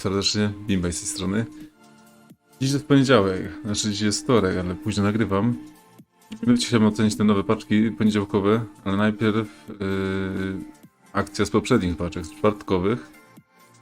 Serdecznie, Bimbaj z tej strony. Dziś jest poniedziałek, znaczy dziś jest wtorek, ale późno nagrywam. My chciałem ocenić te nowe paczki poniedziałkowe, ale najpierw yy, akcja z poprzednich paczek, z czwartkowych.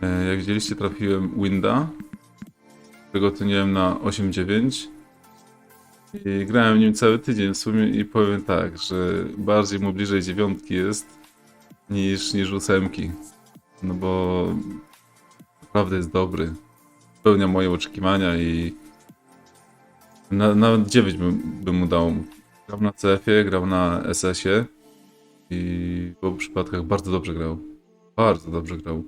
Yy, jak widzieliście trafiłem Winda, którego oceniłem na 8,9 i grałem nim cały tydzień w sumie i powiem tak, że bardziej mu bliżej dziewiątki jest niż, niż ósemki. No bo naprawdę jest dobry. Spełnia moje oczekiwania i na, nawet 9 bym, bym mu dał. Grał na CF-ie, grał na SS-ie i w obu przypadkach bardzo dobrze grał. Bardzo dobrze grał.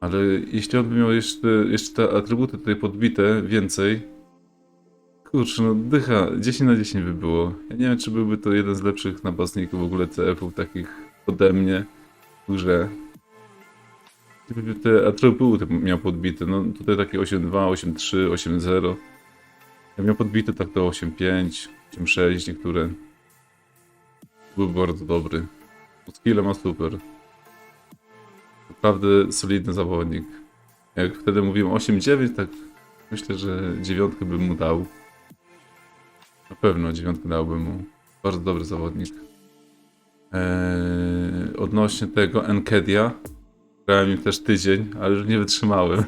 Ale jeśli on by miał jeszcze, jeszcze te atrybuty tutaj podbite więcej, kurczę, no dycha, 10 na 10 by było. Ja nie wiem, czy byłby to jeden z lepszych napastników w ogóle CF-ów, takich ode mnie w. Te atrybuty miał podbite, no tutaj takie 8.2, 8.3, 8.0. Ja miał podbite tak to 8.5, 8.6 niektóre. Był bardzo dobry. Skille ma super. Naprawdę solidny zawodnik. Jak wtedy mówiłem 8.9, tak myślę, że dziewiątkę bym mu dał. Na pewno dziewiątkę dałbym mu. Bardzo dobry zawodnik. Eee, odnośnie tego Enkedia, Grałem nim też tydzień, ale już nie wytrzymałem.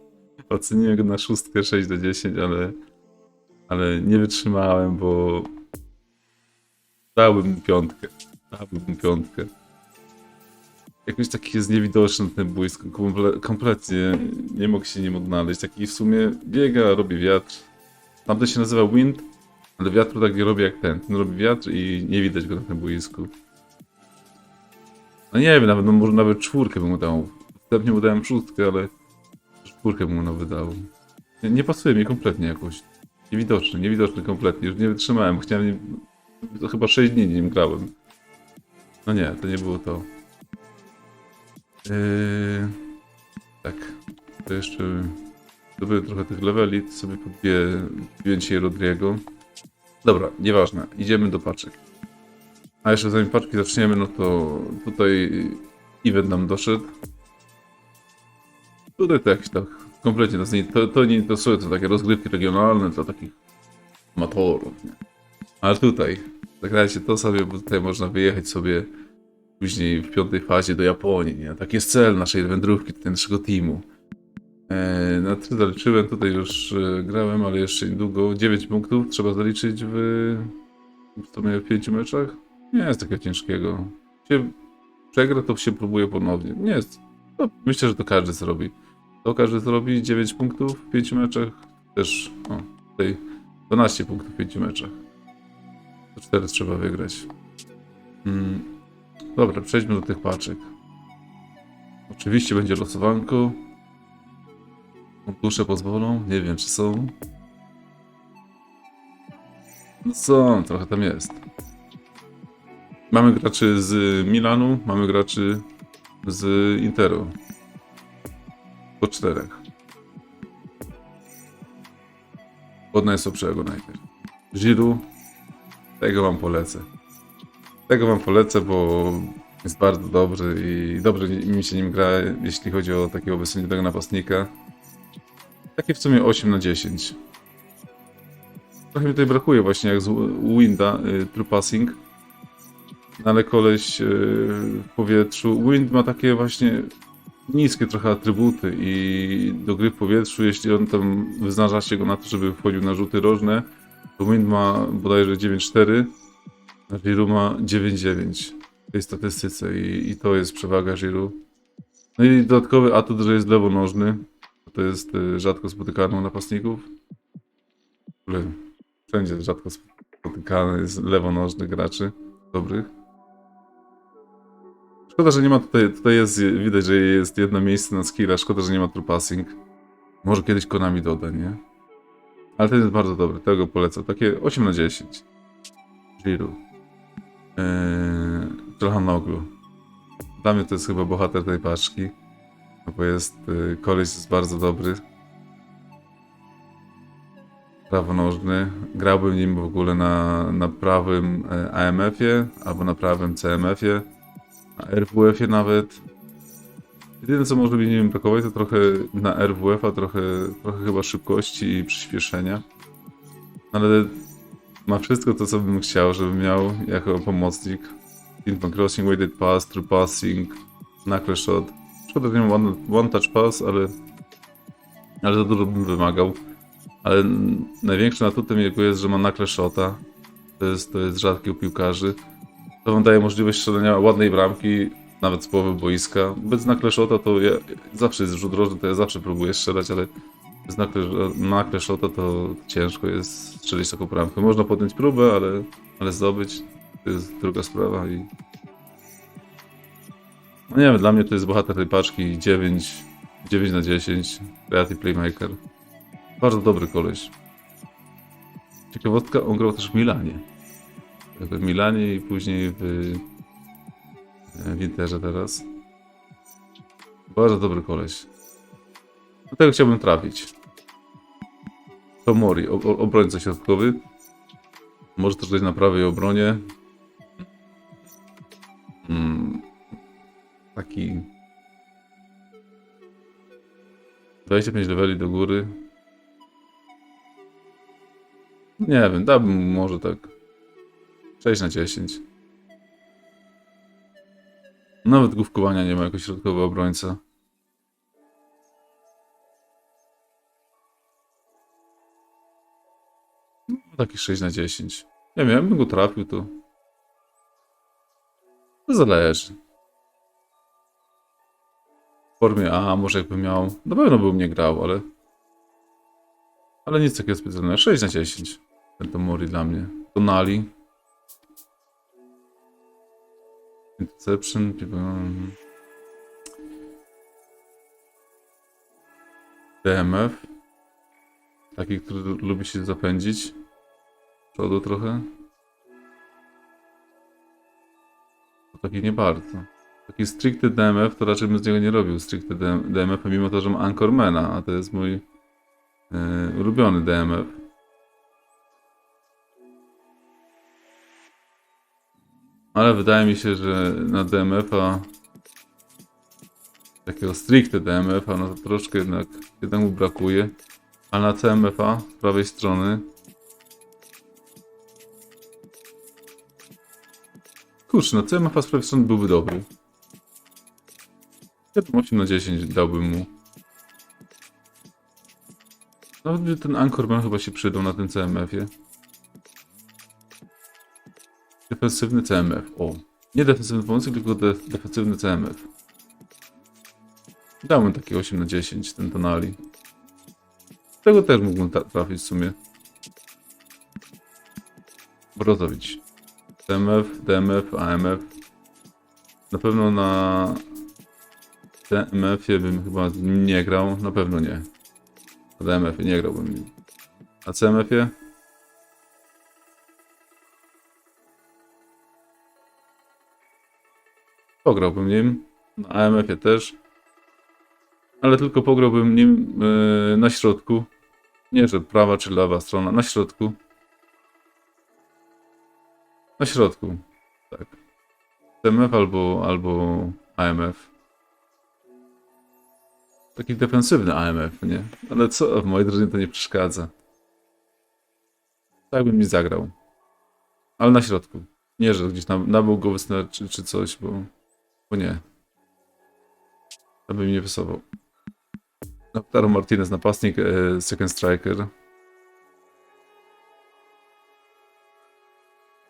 Oceniłem go na szóstkę 6 do 10, ale, ale nie wytrzymałem, bo dałbym piątkę. Dałbym piątkę. Jakoś taki jest niewidoczny tym boisku, komple kompletnie nie mógł się nim odnaleźć. Taki w sumie biega, robi wiatr. Tamten się nazywa wind, ale wiatru tak nie robi jak ten. Ten robi wiatr i nie widać go na tym boisku. No nie wiem, nawet, no może nawet czwórkę bym mu dał. Wstępnie mu dałem szóstkę, ale czwórkę bym mu nawet dał. Nie, nie pasuje mi kompletnie jakoś. Niewidoczny, niewidoczny kompletnie. Już nie wytrzymałem. Chciałem nim... To chyba 6 dni nim grałem. No nie, to nie było to. Yy... Tak. To jeszcze... Zdobyłem trochę tych leveli, to sobie podbiję, dzisiaj Rodriego. Dobra, nieważne. Idziemy do paczek. A jeszcze zanim paczki zaczniemy, no to tutaj event nam doszedł. Tutaj to jakiś tak kompletnie, to, nie, to, to nie interesuje, to takie rozgrywki regionalne dla takich amatorów, nie? Ale tutaj, zagrajcie to sobie, bo tutaj można wyjechać sobie później w piątej fazie do Japonii, nie? Taki jest cel naszej wędrówki, tutaj naszego teamu. Eee, na tyle zaliczyłem, tutaj już e, grałem, ale jeszcze niedługo. 9 punktów trzeba zaliczyć w, w sumie w 5 meczach. Nie jest takiego ciężkiego. Się przegra, to się próbuje ponownie. Nie jest. No, myślę, że to każdy zrobi. To każdy zrobi 9 punktów w 5 meczach. Też, o, tutaj 12 punktów w 5 meczach. To 4 trzeba wygrać. Mm. Dobra, przejdźmy do tych paczek. Oczywiście będzie losowanko. Dusze pozwolą? Nie wiem, czy są. No są, trochę tam jest. Mamy graczy z Milanu, mamy graczy z Interu. Po czterech. Od najsłabszego najpierw. Giroud. Tego wam polecę. Tego wam polecę, bo jest bardzo dobry i dobrze mi się nim gra, jeśli chodzi o takiego wysuniętego napastnika. Takie w sumie 8 na 10. Trochę mi tutaj brakuje właśnie jak z Winda, y, True Passing. No ale koleś yy, w powietrzu. Wind ma takie właśnie niskie trochę atrybuty i do gry w powietrzu, jeśli on tam wyznaczacie go na to, żeby wchodził na rzuty rożne, to Wind ma bodajże 9,4, a Giru ma 9,9 w tej statystyce i, i to jest przewaga Giru. No i dodatkowy atut, że jest lewonożny. To jest y, rzadko spotykany u napastników. Wszędzie rzadko spotykany jest lewonożny graczy dobrych. Szkoda, że nie ma tutaj, tutaj jest, widać, że jest jedno miejsce na skilla, szkoda, że nie ma true passing. Może kiedyś Konami doda, nie? Ale ten jest bardzo dobry, tego polecam. Takie 8 na 10. Giru. Eee, Trohanoglu. Dla mnie to jest chyba bohater tej paczki. No bo jest, y, koleś jest bardzo dobry. Prawonożny. Grałbym nim w ogóle na, na prawym e, AMF-ie albo na prawym CMF-ie na RWF-ie nawet. Jedyne co może mi nie wiem brakować to trochę na RWF, a trochę, trochę chyba szybkości i przyspieszenia. Ale ma wszystko to co bym chciał, żeby miał jako pomocnik. Infant Crossing, Weighted Pass, True Passing, Knuckle Shot. Szkoda, że nie mam one, one Touch Pass, ale, ale za dużo bym wymagał. Ale największym atutem jego jest, że ma Knuckle Shota. To jest, to jest rzadkie u piłkarzy. To wam daje możliwość strzelania ładnej bramki, nawet z połowy boiska. Bez nakleszota to ja, zawsze jest rzut rożny, to ja zawsze próbuję strzelać, ale bez nakleszota to ciężko jest strzelić taką bramkę. Można podjąć próbę, ale, ale zdobyć to jest druga sprawa i... No nie wiem, dla mnie to jest bohater tej paczki 9, 9 na 10, Creative Playmaker. Bardzo dobry koleś. Ciekawostka, on grał też w Milanie. W Milanie i później w w Interze teraz. Bardzo dobry koleś. Do tego chciałbym trafić. Tomori, obrońca środkowy. Może też grać na prawej obronie. Mm, taki... 25 leveli do góry. Nie wiem, dałbym może tak 6 na 10. Nawet główkowania nie ma jako środkowy obrońca. No, taki 6 na 10. Nie wiem, jakbym go trafił, to... To zależy. W formie A, może jakbym miał... Na pewno bym nie grał, ale... Ale nic takiego specjalnego. 6 na 10. Ten to Mori dla mnie. Tonali. Interception, um, DMF. Taki, który lubi się zapędzić. Przodu trochę. To taki nie bardzo. Taki stricte DMF to raczej bym z niego nie robił stricte DMF, mimo to, że mam Anchormana, a to jest mój yy, ulubiony DMF. Ale wydaje mi się, że na DMF-a takiego stricte DMF-a, no to troszkę jednak, jednak mu brakuje. A na CMF-a z prawej strony Kurczę, no CMF-a z prawej strony byłby dobry. 8 na 10 dałbym mu. Nawet ten Anchorman chyba się przydał na tym CMF-ie. Defensywny CMF. O. Nie defensywny pomocnik, tylko de defensywny CMF. Dałbym taki 8 na 10, ten Tonali. Tego też mógłbym tra- trafić w sumie. Brozowicz. CMF, DMF, AMF. Na pewno na DMF-ie bym chyba z nim nie grał. Na pewno nie. Na DMF-ie nie grałbym. Na CMF-ie? Pograłbym nim. Na AMF-ie też. Ale tylko pograłbym nim yy, na środku. Nie, że prawa czy lewa strona. Na środku. Na środku. Tak. TMF albo, albo AMF. Taki defensywny AMF, nie? Ale co, w mojej drużynie to nie przeszkadza. Tak bym mi zagrał. Ale na środku. Nie, że gdzieś na, na bok go wysnę czy, czy coś, bo... Bo nie. To by mi nie wysował. Lautaro Martinez, napastnik, e, second striker.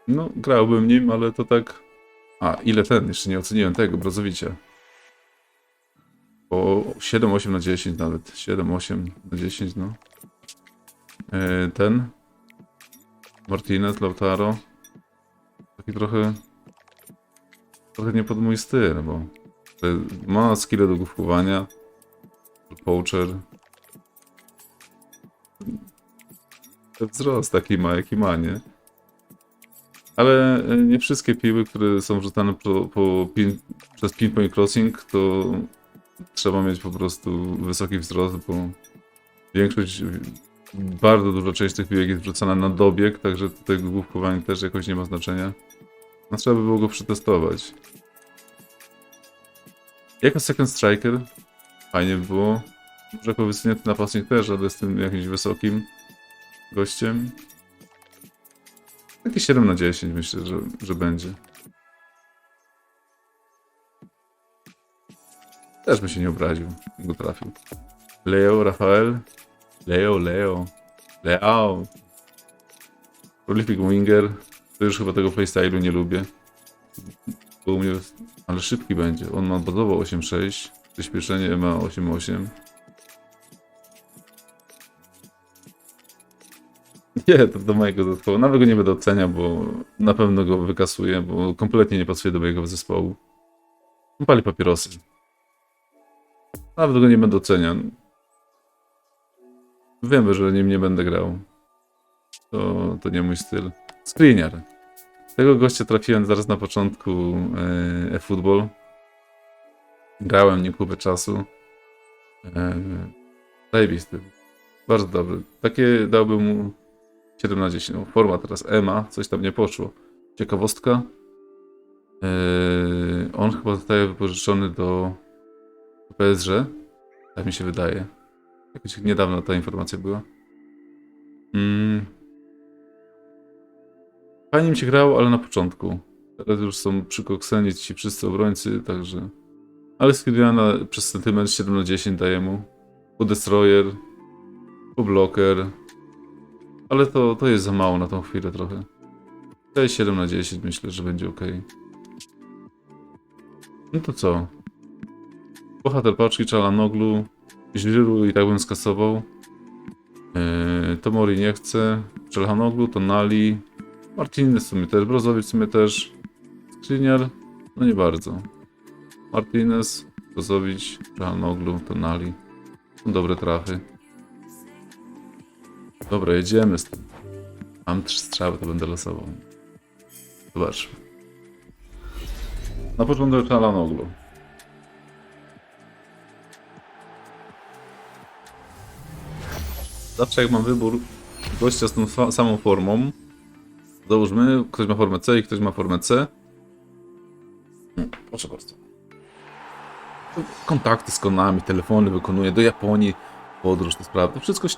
No, grałbym nim, ale to tak... A, ile ten? Jeszcze nie oceniłem tego, Brozowicia. O 7-8 na 10 nawet. 7-8 na 10, no. E, ten. Martinez, Lautaro. Taki trochę... Trochę nie pod mój styl, bo... Ma skille do główkowania. Poacher. Ten wzrost taki ma, jaki ma, nie? Ale e, nie wszystkie piły, które są wrzucane po, po pin, przez pinpoint crossing, to trzeba mieć po prostu wysoki wzrost, bo większość, bardzo duża część tych piłek jest wrzucana na dobieg, także tutaj główkowanie też jakoś nie ma znaczenia. No trzeba by było go przetestować. Jako second striker fajnie by było. Może jako wysunięty napastnik też, ale z tym jakimś wysokim gościem. Takie 7 na 10 myślę, że, że będzie. Też by się nie obraził, go trafił. Leo, Rafael. Leo, Leo. Leo. Prolific Winger. To już chyba tego playstylu nie lubię. Bo u mnie... Ale szybki będzie. On ma budowo 8.6. Przyspieszenie ma 8.8. Nie, to do mojego zespołu. Nawet go nie będę oceniał, bo na pewno go wykasuję, bo kompletnie nie pasuje do mojego zespołu. On Pali papierosy. Nawet go nie będę oceniał. Wiemy, że nim nie będę grał. To, to nie mój styl. Screenier. Tego gościa trafiłem zaraz na początku e, e-football. Grałem nie kupę czasu. E, zajebisty. Bardzo dobry. Takie dałbym mu 7 na 10. No, forma teraz EMA, coś tam nie poszło. Ciekawostka. E, on chyba zostaje wypożyczony do, do PSG. Tak mi się wydaje. Jakoś niedawno ta informacja była. Mm. Fajnie mi się grało, ale na początku. Teraz już są przykokseni ci wszyscy obrońcy, także... Ale Skriniana przez sentyment 7 na 10 daje mu. Po Destroyer, po Blocker. Ale to, to jest za mało na tą chwilę trochę. Daję 7 na 10, myślę, że będzie ok. No to co? Bohater paczki Czalanoglu. Źliru i tak bym skasował. Yy, Tomori nie chce. Czelhanoglu, Tonali. Martinez w sumie też. Brozowic w sumie też. Skriniar. No nie bardzo. Martinez, Brozowicz, Czelhanoglu, Tonali. Są dobre trafy. Dobra, jedziemy z tym. Mam trzy strzały, to będę losował. Zobaczmy. Na początek Czelanoglu. Zawsze jak mam wybór gościa z tą samą formą, załóżmy, ktoś ma formę C i ktoś ma formę C. Proszę bardzo. Kontakty z konami, telefony wykonuje, do Japonii, podróż, te sprawy, to wszystko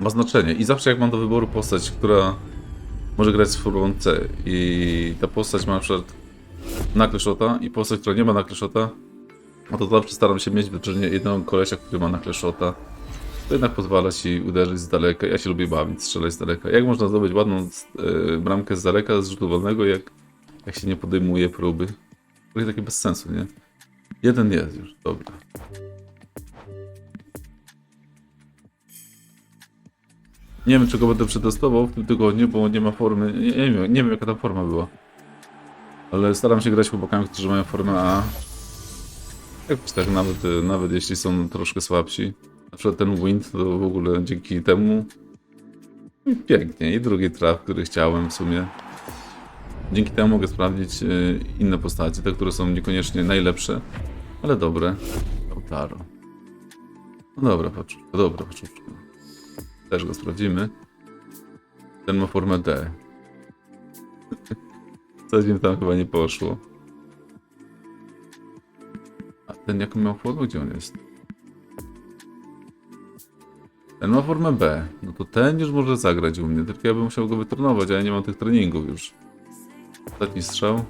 ma znaczenie. I zawsze jak mam do wyboru postać, która może grać z formą C i ta postać ma na przykład nakleszota i postać, która nie ma nakleszota, no to zawsze staram się mieć w drużynie jednego kolesia, który ma nakleszota to jednak pozwala ci uderzyć z daleka. Ja się lubię bawić, strzelać z daleka. Jak można zdobyć ładną e, bramkę z daleka, z rzutu wolnego, jak, jak się nie podejmuje próby? To jest takie bez sensu, nie? Jeden jest już, dobra. Nie wiem, czego będę przetestował w tym tygodniu, bo nie ma formy. Nie, nie, wiem, nie wiem, jaka ta forma była. Ale staram się grać chłopakami, którzy mają formę A. Tak, nawet, e, nawet jeśli są troszkę słabsi. Na przykład ten wind to w ogóle dzięki temu pięknie. I drugi traf, który chciałem w sumie. Dzięki temu mogę sprawdzić e, inne postacie, te, które są niekoniecznie najlepsze, ale dobre. Lautaro. No dobra, paczuszka, dobra, paczuszka. Też go sprawdzimy. Ten ma formę D. Coś mi tam chyba nie poszło. A ten jaką miał formę? Gdzie on jest? Ten ma formę B. No to ten już może zagrać u mnie, tylko ja bym musiał go wytrenować, a ja nie mam tych treningów już. Ostatni strzał.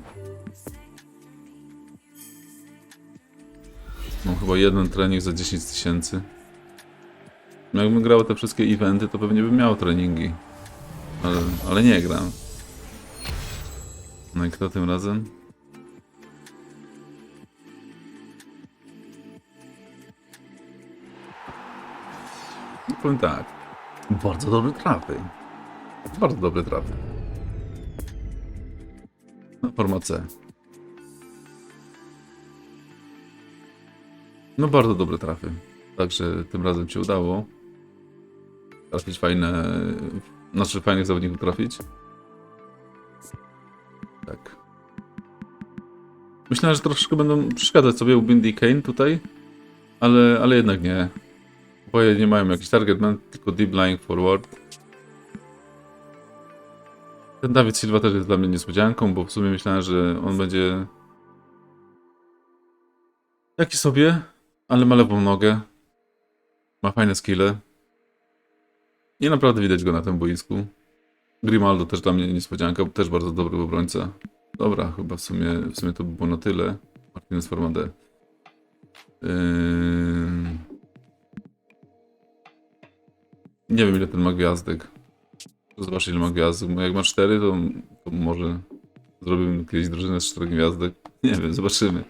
Mam chyba jeden trening za 10 tysięcy. No jakbym grał te wszystkie eventy, to pewnie bym miał treningi. Ale, ale nie gram. No i kto tym razem? Powiem tak. Bardzo dobre trafy. Bardzo dobre trafy. No, forma C. No bardzo dobre trafy. Także tym razem się udało. Trafić fajne... Znaczy fajnych zawodników trafić. Tak. Myślałem, że troszkę będą przeszkadzać sobie u Bindy Kane tutaj. Ale, ale jednak nie. Oboje nie mają jakiś target man, tylko deep lying forward. Ten Dawid Silva też jest dla mnie niespodzianką, bo w sumie myślałem, że on będzie Taki sobie, ale ma lewą nogę. Ma fajne skille. I naprawdę widać go na tym boisku. Grimaldo też dla mnie niespodzianka, też bardzo dobry obrońca. Dobra, chyba w sumie, w sumie to by było na tyle. Martinez Formade. Yy... Nie wiem ile ten ma gwiazdek. Zobacz ile ma gwiazdek. Bo Jak ma 4, to, to może zrobimy kiedyś drużynę z 4 gwiazdek. Nie wiem, zobaczymy.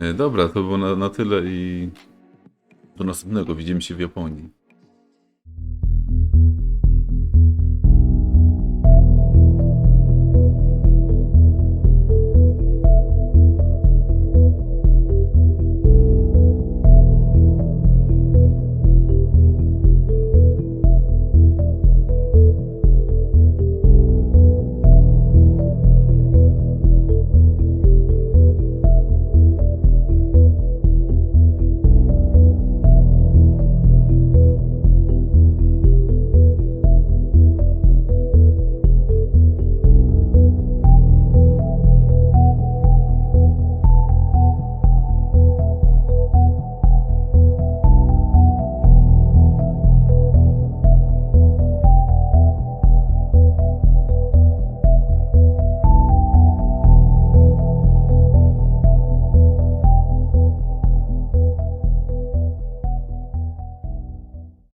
E, Dobra, to było na, na tyle i do następnego. Widzimy się w Japonii.